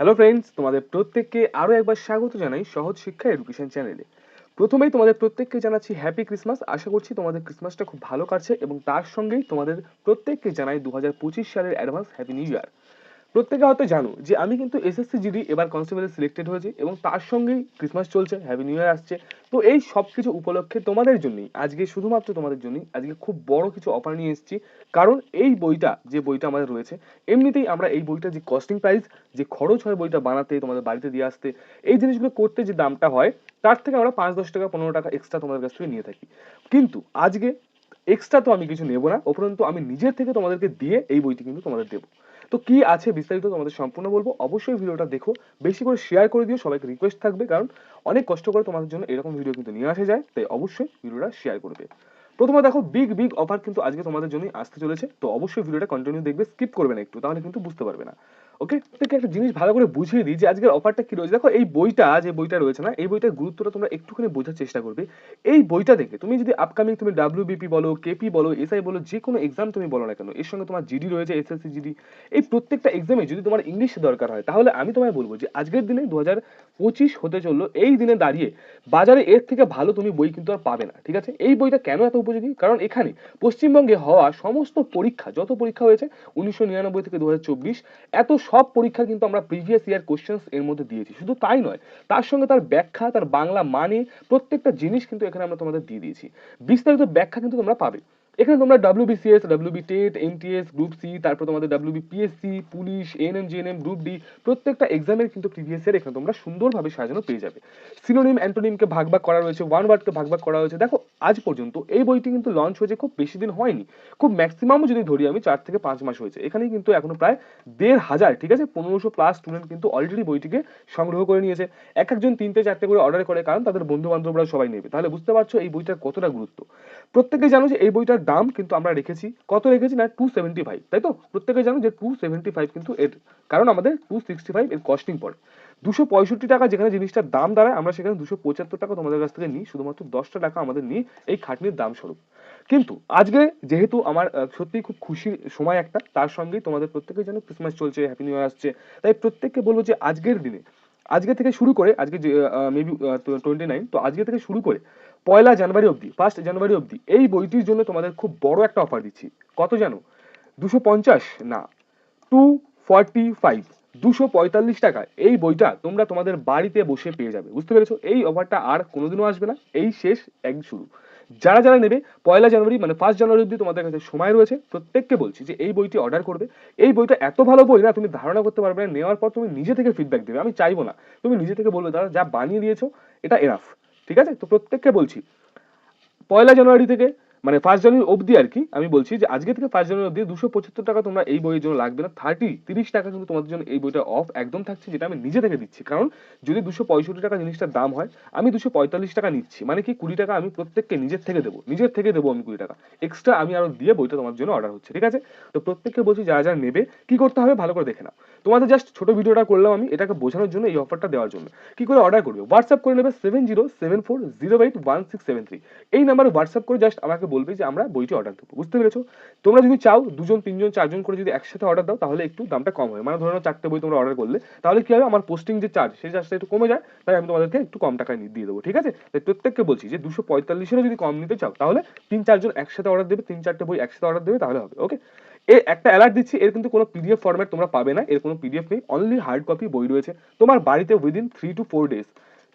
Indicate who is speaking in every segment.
Speaker 1: Hello friends তোমাদের প্রত্যেককে আরও একবার স্বাগত জানাই সহজ শিক্ষা এডুকেশন চ্যানেলে প্রথমেই তোমাদের প্রত্যেককে জানাচ্ছি হ্যাপি ক্রিসমাস আশা করছি তোমাদের ক্রিসমাসটা খুব ভালো কাটছে এবং তার সঙ্গেই তোমাদের প্রত্যেককে জানাই দু হাজার পঁচিশ সালের অ্যাডভান্স হ্যাপি নিউ ইয়ার প্রত্যেকে হয়তো জানো যে আমি কিন্তু এসএসসি জিডি এবার কনস্টেবলে সিলেক্টেড হয়েছি এবং তার সঙ্গেই ক্রিসমাস চলছে হ্যাপি নিউ ইয়ার আসছে। তো এই সব কিছু উপলক্ষে তোমাদের জন্যই, আজকে শুধুমাত্র তোমাদের জন্যই, আজকে খুব বড় কিছু অফার নিয়ে এসেছি। কারণ এই বইটা, যে বইটা আমাদের রয়েছে, এমনিতেই আমরা এই বইটা যে কস্টিং প্রাইস যে খরচ হয় বইটা বানাতে, তোমাদের বাড়িতে দিয়ে আসতে, এই জিনিসগুলো করতে যে দামটা হয়, তার থেকে আমরা পাঁচ দশ টাকা, পনেরো টাকা এক্সট্রা তোমাদের কাছ থেকে নিয়ে থাকি। কিন্তু আজকে এক্সট্রা তো আমি কিছু নেব না, উপরন্তু আমি নিজের থেকে তোমাদেরকে দিয়ে এই বইটি কিন্তু তোমাদের দেবো। তো কি আছে বিস্তারিত তোমাদের সম্পূর্ণ বলব। অবশ্যই ভিডিওটা দেখো, বেশি করে শেয়ার করে দিও, সবাইকে রিকোয়েস্ট থাকবে, কারণ অনেক কষ্ট করে তোমাদের জন্য এরকম ভিডিও কিন্তু নিয়ে আসা যায়, তাই অবশ্যই ভিডিওটা শেয়ার করবে। প্রথমে দেখো বিগ বিগ অফার কিন্তু আজকে তোমাদের জন্য আসতে চলেছে, তো অবশ্যই ভিডিওটা কন্টিনিউ দেখবে স্কিপ করবে না একটু, তাহলে কিন্তু বুঝতে পারবে না। ওকে? থেকে একটা জিনিস ভালো করে বুঝিয়ে দিই যে আজকের অফারটা কি রয়েছে। দেখো, এই বইটা, যে বইটা রয়েছে না, এই বইটার গুরুত্বটা তোমরা একটুখানি বোঝার চেষ্টা করবে। এই বইটা দেখে তুমি যদি আপকামিং তুমি ডাব্লিউবিপি বলো কেপি বলো এসআই বলো, যে কোনো এক্সাম তুমি বলো না কেন, এর সঙ্গে তোমার জিডি রয়েছে এসএসসি জিডি এই প্রত্যেকটা এক্সামে যদি তোমার ইংলিশ দরকার হয়, তাহলে আমি তোমায় বলব যে আজকের দিনে দু হাজার পঁচিশ হতে চলল, এই দিনে দাঁড়িয়ে বাজারে এর থেকে ভালো তুমি বই কিন্তু আর পাবে না, ঠিক আছে? এই বইটা কেন এত উপযোগী? কারণ এখানে পশ্চিমবঙ্গে হওয়া সমস্ত পরীক্ষা, যত পরীক্ষা হয়েছে, উনিশশো নিরানব্বই থেকে দু হাজার চব্বিশ, এত সব পরীক্ষা কিন্তু আমরা প্রিভিয়াস ইয়ার কোশ্চেন্স এর মধ্যে দিয়েছি। শুধু তাই নয়, তার সঙ্গে তার ব্যাখ্যা, তার বাংলা মানে প্রত্যেকটা জিনিস কিন্তু এখানে আমরা তোমাদের দিয়ে দিয়েছি। বিস্তারিত ব্যাখ্যা কিন্তু তোমরা পাবে। এখানে তোমরা WBCS WB TET MTS group C তারপর তোমাদের WB PSC police NM GNM group D প্রত্যেকটা এক্সামের কিন্তু প্রিভিয়াস ইয়ার এখানে তোমরা সুন্দরভাবে সাজানো পেয়ে যাবে। সিনোনিম অ্যান্টোনিমকে ভাগ ভাগ করা রয়েছে ওয়ান ওয়ার্ডকে ভাগ ভাগ করা হয়েছে। দেখো, আজ পর্যন্ত এই বইটি কিন্তু লঞ্চ হয়েছে খুব বেশি দিন হয়নি। খুব ম্যাক্সিমাম যদি ধরি আমি, চার থেকে পাঁচ মাস হয়েছে। এখানেই কিন্তু এখনও প্রায় দেড় হাজার, ঠিক আছে? পনেরোশো প্লাস স্টুডেন্ট কিন্তু অলরেডি বইটিকে সংগ্রহ করে নিয়েছে। এক একজন তিনটে চারটে করে অর্ডার করে, কারণ তাদের বন্ধু বান্ধবরা সবাই নেবে। তাহলে বুঝতে পারছ এই বইটার কতটা গুরুত্ব। প্রত্যেকে জানো যে এই বইটার দাম কিন্তু আমরা রেখেছি, কত রেখেছি না টু সেভেন্টি ফাইভ তাই তো? প্রত্যেকে জানো যে টু সেভেন্টি ফাইভ কিন্তু এর কারণ আমাদের টু সিক্সটি ফাইভ এর কস্টিং পড়ে। দুশো পঁয়ষট্টি টাকা যেখানে জিনিসটার দাম দাঁড়ায়, আমরা সেখানে দুশো পঁচাত্তর টাকা তোমাদের কাছ থেকে নিই, শুধুমাত্র দশটা টাকা আমাদের নিই এই খাটনির দাম স্বরূপ। কিন্তু আজকে যেহেতু আমার সত্যি খুব খুশির সময় একটা, তার সঙ্গেই তোমাদের প্রত্যেকের জন্য ক্রিসমাস চলছে হ্যাপি নিউ ইয়ার আসছে। তাই প্রত্যেককে বলব যে আজকের দিনে, আজকে থেকে শুরু করে, আজকে যে মেবি টোয়েন্টি নাইন তো আজকে থেকে শুরু করে পয়লা জানুয়ারি অবধি ফার্স্ট জানুয়ারি অবধি এই বইটির জন্য তোমাদের খুব বড় একটা অফার দিচ্ছি। কত জানো? দুশো না। টু ফর্টি ফাইভ টাকা এই বইটা তোমরা তোমাদের বাড়িতে বসে পেয়ে যাবে। বুঝতে পেরেছ? এই অফারটা আর কোনোদিনও আসবে না। এই শেষ এক শুরু। যারা যারা নেবে, পয়লা জানুয়ারি মানে ফার্স্ট জানুয়ারি অবধি তোমাদের কাছে সময় রয়েছে, প্রত্যেককে বলছি যে এই বইটি অর্ডার করবে। এই বইটা এত ভালো বই না, তুমি ধারণা করতে পারবে না। নেওয়ার পর তুমি নিজে থেকে ফিডব্যাক দেবে। আমি চাইব না। তুমি নিজে থেকে বলবে, দাদা, যা বানিয়ে দিয়েছ, এটা এনাফ ঠিক আছে? তো প্রত্যেককে বলছি পয়লা জানুয়ারি থেকে মানে ফার্স্ট জানুয়ারি অবধি আর কি, আমি বলছি যে আজকে থেকে ফার্স্ট জানুয়ারি অবধি দুশো পঁচাত্তর টাকা তোমরা এই বইয়ের জন্য লাগবে না। থার্টি তিরিশ টাকা কিন্তু তোমাদের জন্য এই বইটা অফ একদম থাকছে, যেটা আমি নিজে থেকে দিচ্ছি। কারণ যদি দুশো পঁয়ষট্টি টাকা জিনিসটার দাম হয়, আমি দুশো পঁয়তাল্লিশ টাকা নিচ্ছি। মানে কি কুড়ি টাকা আমি প্রত্যেককে নিজের থেকে দেবো, নিজের থেকে দেবো আমি কুড়ি টাকা। এক্সট্রা আমি আরও দিয়ে বইটা তোমার জন্য অর্ডার হচ্ছে, ঠিক আছে? তো প্রত্যেককে বলছি যারা যারা নেবে, কি করতে হবে ভালো করে দেখে নাও। তোমাদের জাস্ট ছোট ভিডিওটা করলাম আমি, এটাকে বোঝানোর জন্য এই অফারটা দেওয়ার জন্য। কি করে অর্ডার করবে? হোয়াটসঅ্যাপ করে নেবে seven zero seven four zero eight one six seven three এই নাম্বারে হোয়াটসঅ্যাপ করে জাস্ট আমাকে বলবে যে আমরা বইটি অর্ডার দেবো। বুঝতে পেরেছ? তোমরা যদি চাও, দুজন, তিনজন, চারজন করে যদি একসাথে অর্ডার দাও, তাহলে একটু দামটা কম হয়। মানে ধরো নাও চারটে বই তোমরা অর্ডার করলে, তাহলে কি হবে? আমার পোস্টিং যে চার্জ সেই চার্জটা একটু কমে যায়, তাই আমি তোমাদেরকে একটু কম টাকায় দিয়ে দেবো, ঠিক আছে? তাই প্রত্যেককে বলছি যে দুশো পঁয়তাল্লিশেরও যদি কম নিতে চাও, তাহলে তিন, চারজন একসাথে অর্ডার দেবে, তিন, চারটে বই একসাথে অর্ডার দেবে, তাহলে হবে ওকে এ একটা অ্যালার্ট দিচ্ছি, এর কিন্তু কোনো পিডিএফ ফরম্যাট তোমরা পাবে না, এর কোনো পিডিএফ নেই অনলি হার্ড কপি বই রয়েছে। তোমার বাড়িতে within three to four days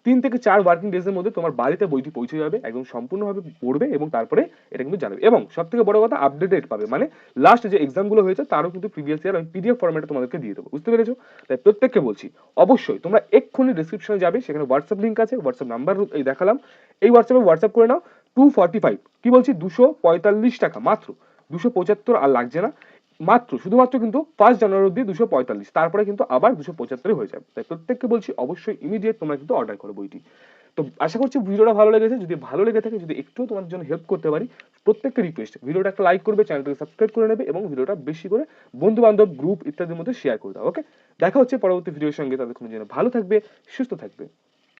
Speaker 1: তিন থেকে চার ওয়ার্কিং ডেজের মধ্যে তোমার বাড়িতে বইটি পৌঁছে যাবে, একদম সম্পূর্ণভাবে পড়বে এবং তারপরে এটা কিন্তু জানাবে। এবং সব থেকে বড় কথা আপডেটেড পাবে। মানে লাস্ট যে এক্সামগুলো হয়েছে, তারও কিন্তু প্রিভিয়াস ইয়ার আমি পিডিএফ ফরম্যাটে তোমাদেরকে দিয়ে দেবো। বুঝতে পেরেছ? তাই প্রত্যেককে বলছি, অবশ্যই তোমরা এক্ষুনি ডিসক্রিপশনে যাবে, সেখানে হোয়াটসঅ্যাপ লিঙ্ক আছে হোয়াটসঅ্যাপ নাম্বার এই দেখালাম। এই হোয়াটসঅ্যাপে হোয়াটসঅ্যাপ করে নাও টু ফর্টি ফাইভ কি বলছি? দুশো পঁয়তাল্লিশ টাকা, মাত্র। দুশো পঁচাত্তর আর লাগছে না। মাত্র, শুধুমাত্র কিন্তু ফার্স্ট জানুয়ারি অব্দি দুশো পঁয়তাল্লিশ, তারপরে কিন্তু আবার দুশো পঁচাত্তরে হয়ে যাবে। তাই প্রত্যেককে বলছি অবশ্যই ইমিডিয়েট তোমরা কিন্তু অর্ডার করো বইটি। তো আশা করছি ভিডিওটা ভালো লেগেছে। যদি ভালো লেগে থাকে, যদি একটু তোমার জন্য হেল্প করতে পারি, প্রত্যেককে রিকোয়েস্ট ভিডিওটা একটা লাইক করবে চ্যানেলটাকে সাবস্ক্রাইব করে নেবে এবং ভিডিওটা বেশি করে বন্ধু বান্ধব গ্রুপ ইত্যাদির মধ্যে শেয়ার করে দাও ওকে দেখা হচ্ছে পরবর্তী ভিডিওর সঙ্গে। তাদের কোনো জন্য ভালো থাকবে, সুস্থ থাকবে।